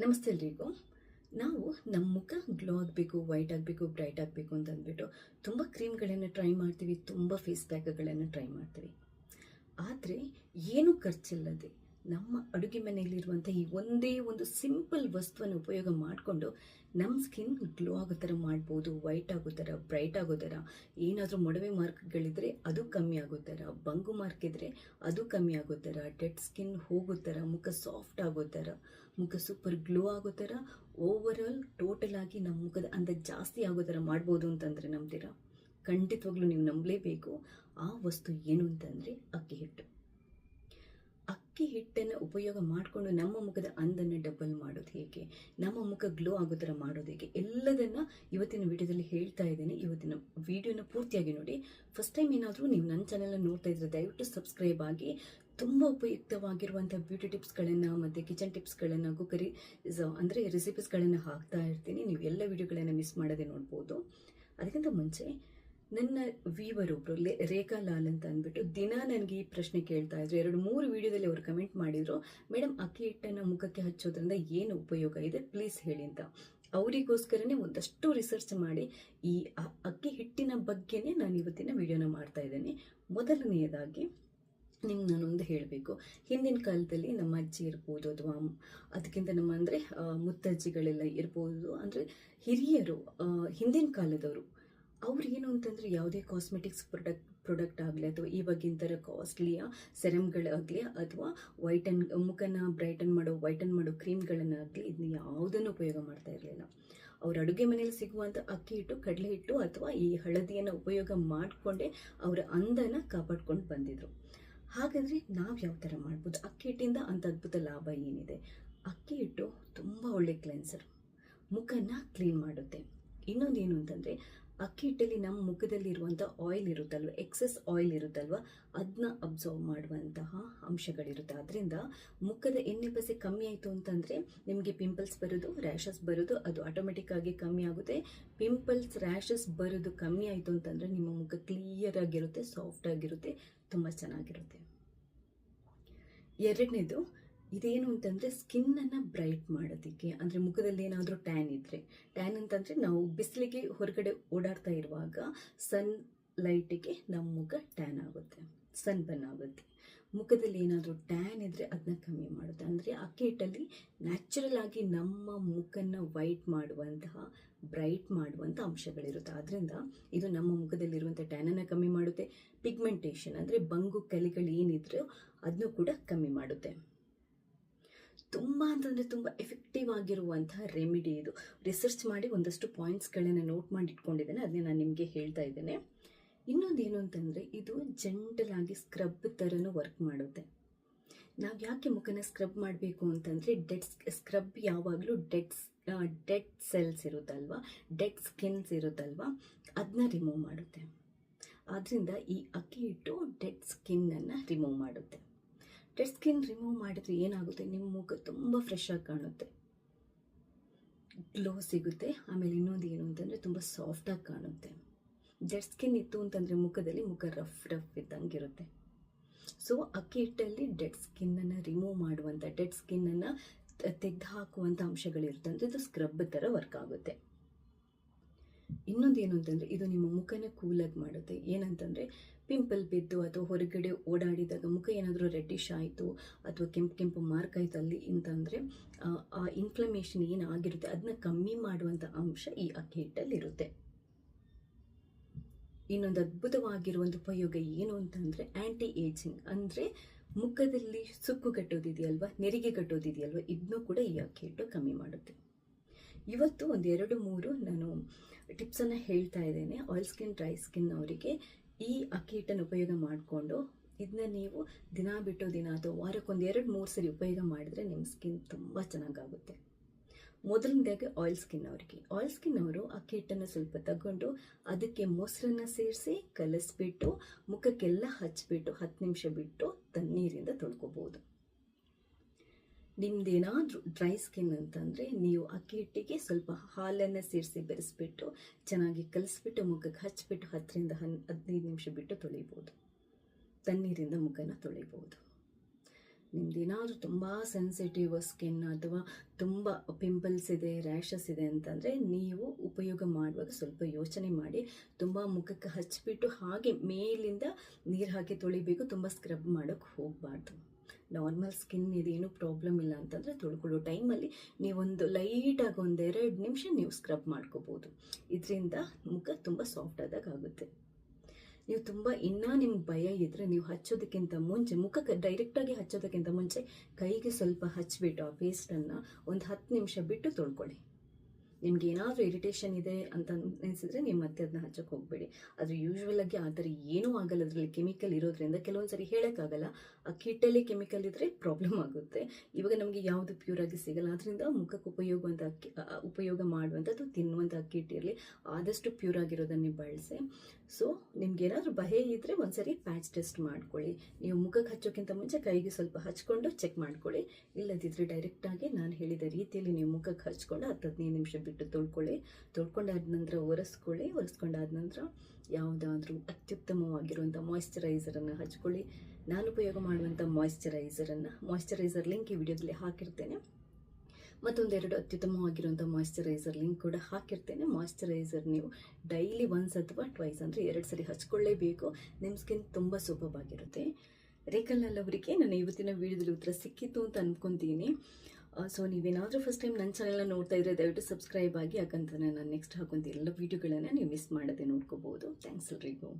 ನಮಸ್ತೆ ಎಲ್ರಿಗೂ. ನಾವು ನಮ್ಮ ಮುಖ ಗ್ಲೋ ಆಗಬೇಕು, ವೈಟ್ ಆಗಬೇಕು, ಬ್ರೈಟ್ ಆಗಬೇಕು ಅಂತ ಅಂದ್ಬಿಟ್ಟು ತುಂಬ ಕ್ರೀಮ್ಗಳನ್ನು ಟ್ರೈ ಮಾಡ್ತೀವಿ, ತುಂಬ ಫೇಸ್ ಪ್ಯಾಕ್ಗಳನ್ನು ಟ್ರೈ ಮಾಡ್ತೀವಿ. ಆದರೆ ಏನೂ ಖರ್ಚಿಲ್ಲದೆ ನಮ್ಮ ಅಡುಗೆ ಮನೆಯಲ್ಲಿರುವಂಥ ಈ ಒಂದೇ ಒಂದು ಸಿಂಪಲ್ ವಸ್ತುವನ್ನು ಉಪಯೋಗ ಮಾಡಿಕೊಂಡು ನಮ್ಮ ಸ್ಕಿನ್ ಗ್ಲೋ ಆಗೋ ಥರ ಮಾಡ್ಬೋದು, ವೈಟ್ ಆಗೋ ಥರ, ಬ್ರೈಟ್ ಆಗೋ ಥರ. ಏನಾದರೂ ಮೊಡವೆ ಮಾರ್ಕ್ಗಳಿದ್ರೆ ಅದು ಕಮ್ಮಿ ಆಗೋ ಥರ, ಬಂಗು ಮಾರ್ಕ್ ಇದ್ದರೆ ಅದು ಕಮ್ಮಿ ಆಗೋ ಥರ, ಡೆಡ್ ಸ್ಕಿನ್ ಹೋಗೋ ಥರ, ಮುಖ ಸಾಫ್ಟ್ ಆಗೋ ಥರ, ಮುಖ ಸೂಪರ್ ಗ್ಲೋ ಆಗೋ ಥರ ಓವರ್ ಆಲ್ ಟೋಟಲ್ ಆಗಿ ನಮ್ಮ ಮುಖದ ಅಂದ ಜಾಸ್ತಿ ಆಗೋ ಥರ ಮಾಡ್ಬೋದು ಅಂತಂದರೆ ನಂಬ್ತೀರಾ ಖಂಡಿತವಾಗ್ಲೂ ನೀವು ನಂಬಲೇಬೇಕು. ಆ ವಸ್ತು ಏನು ಅಂತಂದರೆ ಅಕ್ಕಿ ಹಿಟ್ಟು. ಅಕ್ಕಿ ಹಿಟ್ಟನ್ನು ಉಪಯೋಗ ಮಾಡಿಕೊಂಡು ನಮ್ಮ ಮುಖದ ಅಂದನ್ನು ಡಬಲ್ ಮಾಡೋದು ಹೇಗೆ? ನಮ್ಮ ಮುಖ ಗ್ಲೋ ಆಗೋ ಥರ ಮಾಡೋದು ಹೇಗೆ? ಎಲ್ಲದನ್ನು ಇವತ್ತಿನ ವಿಡಿಯೋದಲ್ಲಿ ಹೇಳ್ತಾ ಇದ್ದೀನಿ. ಇವತ್ತಿನ ವಿಡಿಯೋನ ಪೂರ್ತಿಯಾಗಿ ನೋಡಿ. ಫಸ್ಟ್ ಟೈಮ್ ಏನಾದರೂ ನೀವು ನನ್ನ ಚಾನೆಲ್ನ ನೋಡ್ತಾ ಇದ್ರೆ ದಯವಿಟ್ಟು ಸಬ್ಸ್ಕ್ರೈಬ್ ಆಗಿ. ತುಂಬ ಉಪಯುಕ್ತವಾಗಿರುವಂಥ ಬ್ಯೂಟಿ ಟಿಪ್ಸ್ಗಳನ್ನು ಮತ್ತು ಕಿಚನ್ ಟಿಪ್ಸ್ಗಳನ್ನು ಕುಕರಿ ಅಂದರೆ ರೆಸಿಪೀಸ್ಗಳನ್ನು ಹಾಕ್ತಾ ಇರ್ತೀನಿ. ನೀವು ಎಲ್ಲ ವಿಡಿಯೋಗಳನ್ನು ಮಿಸ್ ಮಾಡೋದೇ ನೋಡ್ಬೋದು. ಅದಕ್ಕಿಂತ ಮುಂಚೆ ನನ್ನ ವೀವರ್ ಒಬ್ರು ರೇಖಾ ಲಾಲ್ ಅಂತ ಅಂದ್ಬಿಟ್ಟು ದಿನ ನನಗೆ ಈ ಪ್ರಶ್ನೆ ಕೇಳ್ತಾ ಇದ್ರು. ಎರಡು ಮೂರು ವಿಡಿಯೋದಲ್ಲಿ ಅವರು ಕಮೆಂಟ್ ಮಾಡಿದ್ರು. ಮೇಡಮ್ ಅಕ್ಕಿ ಹಿಟ್ಟನ್ನು ಮುಖಕ್ಕೆ ಹಚ್ಚೋದ್ರಿಂದ ಏನು ಉಪಯೋಗ ಇದೆ? ಪ್ಲೀಸ್ ಹೇಳಿ ಅಂತ. ಅವರಿಗೋಸ್ಕರನೇ ಒಂದಷ್ಟು ರಿಸರ್ಚ್ ಮಾಡಿ ಈ ಅಕ್ಕಿ ಹಿಟ್ಟಿನ ಬಗ್ಗೆನೇ ನಾನು ಇವತ್ತಿನ ವಿಡಿಯೋನ ಮಾಡ್ತಾ ಇದ್ದೇನೆ. ಮೊದಲನೆಯದಾಗಿ ನಿಮ್ಗೆ ನಾನೊಂದು ಹೇಳಬೇಕು. ಹಿಂದಿನ ಕಾಲದಲ್ಲಿ ನಮ್ಮ ಅಜ್ಜಿ ಇರ್ಬೋದು ಅಥವಾ ಅದಕ್ಕಿಂತ ನಮ್ಮ ಅಂದರೆ ಮುತ್ತಜ್ಜಿಗಳೆಲ್ಲ ಇರ್ಬೋದು. ಅಂದರೆ ಹಿರಿಯರು ಹಿಂದಿನ ಕಾಲದವರು ಅವ್ರು ಏನು ಅಂತಂದರೆ ಯಾವುದೇ ಕಾಸ್ಮೆಟಿಕ್ಸ್ ಪ್ರೊಡಕ್ಟ್ ಪ್ರಾಡಕ್ಟ್ ಆಗಲಿ ಅಥವಾ ಇವಾಗಿನ ಥರ ಕಾಸ್ಟ್ಲಿಯ ಸೆರಮ್ಗಳಾಗಲಿ ಅಥವಾ ವೈಟನ್ ಮುಖನ ಬ್ರೈಟನ್ ಮಾಡೋ ವೈಟನ್ ಮಾಡೋ ಕ್ರೀಮ್ಗಳನ್ನಾಗಲಿ ಇದನ್ನ ಯಾವುದನ್ನು ಉಪಯೋಗ ಮಾಡ್ತಾ ಇರಲಿಲ್ಲ. ಅವ್ರ ಅಡುಗೆ ಮನೆಯಲ್ಲಿ ಸಿಗುವಂಥ ಅಕ್ಕಿ ಹಿಟ್ಟು, ಕಡಲೆ ಹಿಟ್ಟು ಅಥವಾ ಈ ಹಳದಿಯನ್ನು ಉಪಯೋಗ ಮಾಡಿಕೊಂಡೇ ಅವರ ಅಂದನ ಕಾಪಾಡ್ಕೊಂಡು ಬಂದಿದ್ರು. ಹಾಗಾದರೆ ನಾವು ಯಾವ ಥರ ಮಾಡ್ಬೋದು? ಅಕ್ಕಿ ಹಿಟ್ಟಿಂದ ಅಂಥ ಅದ್ಭುತ ಲಾಭ ಏನಿದೆ? ಅಕ್ಕಿ ಹಿಟ್ಟು ತುಂಬ ಒಳ್ಳೆ ಕ್ಲೆನ್ಸರ್ ಮುಖನ ಕ್ಲೀನ್ ಮಾಡುತ್ತೆ. ಇನ್ನೊಂದು ಏನು ಅಂತಂದರೆ ಅಕ್ಕಿ ಹಿಟ್ಟಲ್ಲಿ ನಮ್ಮ ಮುಖದಲ್ಲಿರುವಂಥ ಆಯಿಲ್ ಇರುತ್ತಲ್ವ ಎಕ್ಸೆಸ್ ಆಯಿಲ್ ಇರುತ್ತಲ್ವ ಅದನ್ನ ಅಬ್ಸರ್ವ್ ಮಾಡುವಂತಹ ಅಂಶಗಳಿರುತ್ತೆ. ಅದರಿಂದ ಮುಖದ ಎಣ್ಣೆ ಪಸೆ ಕಮ್ಮಿ ಆಯಿತು ಅಂತಂದರೆ ನಿಮಗೆ ಪಿಂಪಲ್ಸ್ ಬರೋದು ರ್ಯಾಷಸ್ ಬರೋದು, ಅದು ಆಟೋಮೆಟಿಕ್ ಆಗಿ ಕಮ್ಮಿ ಆಗುತ್ತೆ. ಪಿಂಪಲ್ಸ್ ರ್ಯಾಷಸ್ ಬರೋದು ಕಮ್ಮಿ ಆಯಿತು ಅಂತಂದರೆ ನಿಮ್ಮ ಮುಖ ಕ್ಲಿಯರ್ ಆಗಿರುತ್ತೆ ಸಾಫ್ಟ್ ಆಗಿರುತ್ತೆ, ತುಂಬ ಚೆನ್ನಾಗಿರುತ್ತೆ. ಎರಡನೇದು ಇದೇನು ಅಂತಂದರೆ ಸ್ಕಿನ್ನನ್ನು ಬ್ರೈಟ್ ಮಾಡೋದಕ್ಕೆ, ಅಂದರೆ ಮುಖದಲ್ಲಿ ಏನಾದರೂ ಟ್ಯಾನ್ ಇದ್ದರೆ ಟ್ಯಾನ್ ಅಂತಂದರೆ ನಾವು ಬಿಸಿಲಿಗೆ ಹೊರಗಡೆ ಓಡಾಡ್ತಾ ಇರುವಾಗ ಸನ್ ಲೈಟಿಗೆ ನಮ್ಮ ಮುಖ ಟ್ಯಾನ್ ಆಗುತ್ತೆ ಸನ್ ಬನ್ ಆಗುತ್ತೆ. ಮುಖದಲ್ಲಿ ಏನಾದರೂ ಟ್ಯಾನ್ ಇದ್ದರೆ ಅದನ್ನ ಕಮ್ಮಿ ಮಾಡುತ್ತೆ. ಅಂದರೆ ಹಿಟ್ಟಲ್ಲಿ ನ್ಯಾಚುರಲ್ ಆಗಿ ನಮ್ಮ ಮುಖನ್ನು ವೈಟ್ ಮಾಡುವಂತಹ ಬ್ರೈಟ್ ಮಾಡುವಂಥ ಅಂಶಗಳಿರುತ್ತೆ. ಆದ್ದರಿಂದ ಇದು ನಮ್ಮ ಮುಖದಲ್ಲಿರುವಂಥ ಟ್ಯಾನನ್ನು ಕಮ್ಮಿ ಮಾಡುತ್ತೆ. ಪಿಗ್ಮೆಂಟೇಷನ್ ಅಂದರೆ ಬಂಗು ಕಲೆಗಳು ಏನಿದ್ರೂ ಅದನ್ನು ಕೂಡ ಕಮ್ಮಿ ಮಾಡುತ್ತೆ. ತುಂಬ ಅಂತಂದರೆ ತುಂಬ ಎಫೆಕ್ಟಿವ್ ಆಗಿರುವಂಥ ರೆಮಿಡಿ ಇದು. ರಿಸರ್ಚ್ ಮಾಡಿ ಒಂದಷ್ಟು ಪಾಯಿಂಟ್ಸ್ಗಳನ್ನ ನೋಟ್ ಮಾಡಿ ಇಟ್ಕೊಂಡಿದ್ದೇನೆ. ಅದನ್ನೇ ನಾನು ನಿಮಗೆ ಹೇಳ್ತಾ ಇದ್ದೇನೆ. ಇನ್ನೊಂದು ಏನು ಅಂತಂದರೆ, ಇದು ಜೆಂಟಲ್ ಆಗಿ ಸ್ಕ್ರಬ್ ಥರನೂ ವರ್ಕ್ ಮಾಡುತ್ತೆ. ನಾವು ಯಾಕೆ ಮುಖನ ಸ್ಕ್ರಬ್ ಮಾಡಬೇಕು ಅಂತಂದರೆ ಡೆಡ್ ಸ್ಕ್ರಬ್ ಯಾವಾಗಲೂ ಡೆಡ್ ಡೆಡ್ ಸೆಲ್ಸ್ ಇರುತ್ತಲ್ವ? ಡೆಡ್ ಸ್ಕಿನ್ಸ್ ಇರುತ್ತಲ್ವ? ಅದನ್ನ ರಿಮೂವ್ ಮಾಡುತ್ತೆ. ಆದ್ದರಿಂದ ಈ ಅಕ್ಕಿ ಹಿಟ್ಟು ಡೆಡ್ ಸ್ಕಿನ್ನನ್ನು ರಿಮೂವ್ ಮಾಡುತ್ತೆ. ಡೆಡ್ ಸ್ಕಿನ್ ರಿಮೂವ್ ಮಾಡಿದ್ರೆ ಏನಾಗುತ್ತೆ? ನಿಮ್ಮ ಮುಖ ತುಂಬ ಫ್ರೆಶ್ ಆಗಿ ಕಾಣುತ್ತೆ. ಗ್ಲೋ ಸಿಗುತ್ತೆ. ಆಮೇಲೆ ಇನ್ನೊಂದು ಏನು ಅಂತಂದರೆ ತುಂಬ ಸಾಫ್ಟಾಗಿ ಕಾಣುತ್ತೆ. ಡೆಡ್ ಸ್ಕಿನ್ ಇತ್ತು ಅಂತಂದರೆ ಮುಖದಲ್ಲಿ ಮುಖ ರಫ್ ರಫ್ ಇದ್ದಂಗೆ ಇರುತ್ತೆ. ಸೊ ಅಕ್ಕಿ ಹಿಟ್ಟಲ್ಲಿ ಡೆಡ್ ಸ್ಕಿನ್ನನ್ನು ರಿಮೂವ್ ಮಾಡುವಂಥ ಡೆಡ್ ಸ್ಕಿನ್ನನ್ನು ತೆಗೆದು ಹಾಕುವಂಥ ಅಂಶಗಳಿರುತ್ತೆ ಅಂದರೆ ಇದು ಸ್ಕ್ರಬ್ ಥರ ವರ್ಕ್ ಆಗುತ್ತೆ. ಇನ್ನೊಂದು ಏನು ಅಂತಂದರೆ ಇದು ನಿಮ್ಮ ಮುಖನ ಕೂಲಾಗಿ ಮಾಡುತ್ತೆ. ಏನಂತಂದರೆ ಪಿಂಪಲ್ ಬಿದ್ದು ಅಥವಾ ಹೊರಗಡೆ ಓಡಾಡಿದಾಗ ಮುಖ ಏನಾದರೂ ರೆಡ್ಡಿಶ್ ಆಯಿತು ಅಥವಾ ಕೆಂಪು ಕೆಂಪು ಮಾರ್ಕ್ ಆಯಿತು ಅಲ್ಲಿ ಅಂತಂದರೆ ಆ ಇನ್ಫ್ಲಮೇಷನ್ ಏನಾಗಿರುತ್ತೆ ಅದನ್ನ ಕಮ್ಮಿ ಮಾಡುವಂಥ ಅಂಶ ಈ ಅಕ್ಕಿ ಹಿಟ್ಟಲ್ಲಿರುತ್ತೆ ಇನ್ನೊಂದು ಅದ್ಭುತವಾಗಿರುವಂಥ ಉಪಯೋಗ ಏನು ಅಂತಂದರೆ ಆ್ಯಂಟಿ ಏಜಿಂಗ್ ಅಂದರೆ ಮುಖದಲ್ಲಿ ಸುಕ್ಕು ಕಟ್ಟೋದಿದೆಯಲ್ವ, ನೆರಿಗೆ ಕಟ್ಟೋದಿದೆಯಲ್ವ ಇದನ್ನೂ ಕೂಡ ಈ ಅಕ್ಕಿ ಹಿಟ್ಟು ಕಮ್ಮಿ ಮಾಡುತ್ತೆ. ಇವತ್ತು ಒಂದು ಎರಡು ಮೂರು ನಾನು ಟಿಪ್ಸನ್ನು ಹೇಳ್ತಾ ಇದ್ದೇನೆ. ಆಯಿಲ್ ಸ್ಕಿನ್ ಡ್ರೈ ಸ್ಕಿನ್ ಅವರಿಗೆ ಈ ಅಕ್ಕಿ ಹಿಟ್ಟನ್ನು ಉಪಯೋಗ ಮಾಡಿಕೊಂಡು ಇದನ್ನ ನೀವು ದಿನ ಬಿಟ್ಟು ದಿನ ಅಥವಾ ವಾರಕ್ಕೊಂದು ಎರಡು, ಮೂರು ಸರಿ ಉಪಯೋಗ ಮಾಡಿದರೆ ನಿಮ್ಮ ಸ್ಕಿನ್ ತುಂಬ ಚೆನ್ನಾಗಾಗುತ್ತೆ. ಮೊದಲನೇದಾಗಿ ಆಯಿಲ್ ಸ್ಕಿನ್ ಅವರಿಗೆ. ಆಯಿಲ್ ಸ್ಕಿನ್ ಅವರು ಅಕ್ಕಿ ಹಿಟ್ಟನ್ನು ಸ್ವಲ್ಪ ತಗೊಂಡು ಅದಕ್ಕೆ ಮೊಸರನ್ನು ಸೇರಿಸಿ ಕಲಸಿಬಿಟ್ಟು ಮುಖಕ್ಕೆಲ್ಲ ಹಚ್ಚಿಬಿಟ್ಟು ಹತ್ತು ನಿಮಿಷ ಬಿಟ್ಟು ತಣ್ಣೀರಿಂದ ತೊಳ್ಕೊಬೋದು. ನಿಮ್ದೇನಾದರೂ ಡ್ರೈ ಸ್ಕಿನ್ ಅಂತಂದರೆ ನೀವು ಅಕ್ಕಿ ಹಿಟ್ಟಿಗೆ ಸ್ವಲ್ಪ ಹಾಲನ್ನು ಸೇರಿಸಿ ಬೆರೆಸ್ಬಿಟ್ಟು ಚೆನ್ನಾಗಿ ಕಲಿಸ್ಬಿಟ್ಟು ಮುಖಕ್ಕೆ ಹಚ್ಚಿಬಿಟ್ಟು ಹತ್ತರಿಂದ ಹನ್, ಹದಿನೈದು ನಿಮಿಷ ಬಿಟ್ಟು ತೊಳಿಬೋದು. ತಣ್ಣೀರಿಂದ ಮುಖನ ತೊಳಿಬೋದು. ನಿಮ್ಮದೇನಾದರೂ ತುಂಬ ಸೆನ್ಸಿಟಿವ್ ಸ್ಕಿನ್ ಅಥವಾ ತುಂಬ ಪಿಂಪಲ್ಸ್ ಇದೆ ರ್ಯಾಷಸ್ ಇದೆ ಅಂತಂದರೆ ನೀವು ಉಪಯೋಗ ಮಾಡುವಾಗ ಸ್ವಲ್ಪ ಯೋಚನೆ ಮಾಡಿ, ತುಂಬ ಮುಖಕ್ಕೆ ಹಚ್ಚಿಬಿಟ್ಟು ಹಾಗೆ ಮೇಲಿಂದ ನೀರು ಹಾಕಿ ತೊಳಿಬೇಕು, ತುಂಬ ಸ್ಕ್ರಬ್ ಮಾಡೋಕ್ಕೆ ಹೋಗಬಾರ್ದು. ನಾರ್ಮಲ್ ಸ್ಕಿನ್ ಇದೇನು ಪ್ರಾಬ್ಲಮ್ ಇಲ್ಲ ಅಂತಂದರೆ ತೊಳ್ಕೊಳ್ಳೋ ಟೈಮಲ್ಲಿ ನೀವೊಂದು ಲೈಟಾಗಿ ಒಂದೆರಡು ನಿಮಿಷ ನೀವು ಸ್ಕ್ರಬ್ ಮಾಡ್ಕೋಬೋದು. ಇದರಿಂದ ಮುಖ ತುಂಬ ಸಾಫ್ಟ್ ಆಗುತ್ತೆ. ನೀವು ತುಂಬ ಇನ್ನೂ ನಿಮ್ಗೆ ಭಯ ಇದ್ದರೆ ನೀವು ಹಚ್ಚೋದಕ್ಕಿಂತ ಮುಂಚೆ ಮುಖಕ್ಕೆ ಡೈರೆಕ್ಟಾಗಿ ಹಚ್ಚೋದಕ್ಕಿಂತ ಮುಂಚೆ ಕೈಗೆ ಸ್ವಲ್ಪ ಹಚ್ಚಿಬಿಟ್ಟು ಆ ಪೇಸ್ಟನ್ನು ಒಂದು ಹತ್ತು ನಿಮಿಷ ಬಿಟ್ಟು ತೊಳ್ಕೊಳ್ಳಿ. ನಿಮ್ಗೆ ಏನಾದರೂ ಇರಿಟೇಷನ್ ಇದೆ ಅಂತ ಅನಿಸಿದ್ರೆ ನೀವು ಮತ್ತೆ ಅದನ್ನ ಹಚ್ಚಕ್ಕೆ ಹೋಗಬೇಡಿ. ಆದರೆ ಯೂಶುವಲ್ ಆಗಿ ಆ ಥರ ಏನೂ ಆಗಲ್ಲ. ಅದರಲ್ಲಿ ಕೆಮಿಕಲ್ ಇರೋದ್ರಿಂದ ಕೆಲವೊಂದು ಸರಿ ಹೇಳೋಕ್ಕಾಗಲ್ಲ. ಆ ಕಿಟ್ಟಲ್ಲಿ ಕೆಮಿಕಲ್ ಇದ್ದರೆ ಪ್ರಾಬ್ಲಮ್ ಆಗುತ್ತೆ. ಇವಾಗ ನಮಗೆ ಯಾವುದು ಪ್ಯೂರ್ ಆಗಿ ಸಿಗಲ್ಲ. ಅದರಿಂದ ಮುಖಕ್ಕೆ ಉಪಯೋಗವಂತ ಅಕ್ಕಿ ಉಪಯೋಗ ಮಾಡುವಂಥದ್ದು ತಿನ್ನುವಂಥ ಅಕ್ಕಿ ಹಿಟ್ಟಿರಲಿ ಆದಷ್ಟು ಪ್ಯೂರ್ ಆಗಿರೋದನ್ನೇ ಬಳಸಿ. ಸೊ ನಿಮ್ಗೆ ಏನಾದರೂ ಭಯ ಇದ್ದರೆ ಒಂದ್ಸರಿ ಪ್ಯಾಚ್ ಟೆಸ್ಟ್ ಮಾಡ್ಕೊಳ್ಳಿ. ನೀವು ಮುಖಕ್ಕೆ ಹಚ್ಚೋಕ್ಕಿಂತ ಮುಂಚೆ ಕೈಗೆ ಸ್ವಲ್ಪ ಹಚ್ಕೊಂಡು ಚೆಕ್ ಮಾಡ್ಕೊಳ್ಳಿ. ಇಲ್ಲದಿದ್ದರೆ ಡೈರೆಕ್ಟಾಗಿ ನಾನು ಹೇಳಿದ ರೀತಿಯಲ್ಲಿ ನೀವು ಮುಖಕ್ಕೆ ಹಚ್ಕೊಂಡು ಹತ್ತು ಹದಿನೈದು ನಿಮಿಷ ಬಿಟ್ಟು ತೊಳ್ಕೊಳ್ಳಿ. ತೊಳ್ಕೊಂಡಾದ ನಂತರ ಒರೆಸ್ಕೊಳ್ಳಿ. ಒರೆಸ್ಕೊಂಡಾದ ನಂತರ ಯಾವುದಾದ್ರೂ ಅತ್ಯುತ್ತಮವಾಗಿರುವಂಥ ಮಾಯಿಶ್ಚರೈಸರನ್ನು ಹಚ್ಕೊಳ್ಳಿ. ನಾನು ಉಪಯೋಗ ಮಾಡುವಂಥ ಮಾಯಿಶ್ಚರೈಸರನ್ನು ಮಾಯಿಶ್ಚರೈಸರ್ ಲಿಂಕ್ ಈ ವಿಡಿಯೋದಲ್ಲಿ ಹಾಕಿರ್ತೇನೆ. ಮತ್ತೊಂದೆರಡು ಅತ್ಯುತ್ತಮವಾಗಿರುವಂಥ ಮಾಯಿಶ್ಚರೈಸರ್ ಲಿಂಕ್ ಕೂಡ ಹಾಕಿರ್ತೇನೆ. ಮಾಯಿಶ್ಚರೈಸರ್ ನೀವು ಡೈಲಿ ಒನ್ಸ್ ಅಥವಾ ಟ್ವೈಸ್ ಅಂದರೆ ಎರಡು ಸರಿ ಹಚ್ಕೊಳ್ಳೇಬೇಕು. ನಿಮ್ಮ ಸ್ಕಿನ್ ತುಂಬ ಸುಲಭವಾಗಿರುತ್ತೆ ರೇಖಲ್ನಲ್ಲಿ ಅವರಿಗೆ ನಾನು ಇವತ್ತಿನ ವಿಡಿಯೋದಲ್ಲಿ ಉತ್ತರ ಸಿಕ್ಕಿತ್ತು ಅಂತ ಅನ್ಕೊಂತೀನಿ. ಸೊ ನೀವೇನಾದರೂ ಫಸ್ಟ್ ಟೈಮ್ ನನ್ನ ಚಾನೆಲ್ನ ನೋಡ್ತಾ ಇದ್ರೆ ದಯವಿಟ್ಟು ಸಬ್ಸ್ಕ್ರೈಬ್ ಆಗಿ ಯಾಕಂತಂದರೆ ನಾನು ನೆಕ್ಸ್ಟ್ ಹಾಕೊಂತ ಎಲ್ಲ ವೀಡಿಯೋಗಳನ್ನು ನೀವು ಮಿಸ್ ಮಾಡದೆ ನೋಡ್ಕೋಬೋದು ಥ್ಯಾಂಕ್ಸ್ ಎಲ್ರಿಗೂ.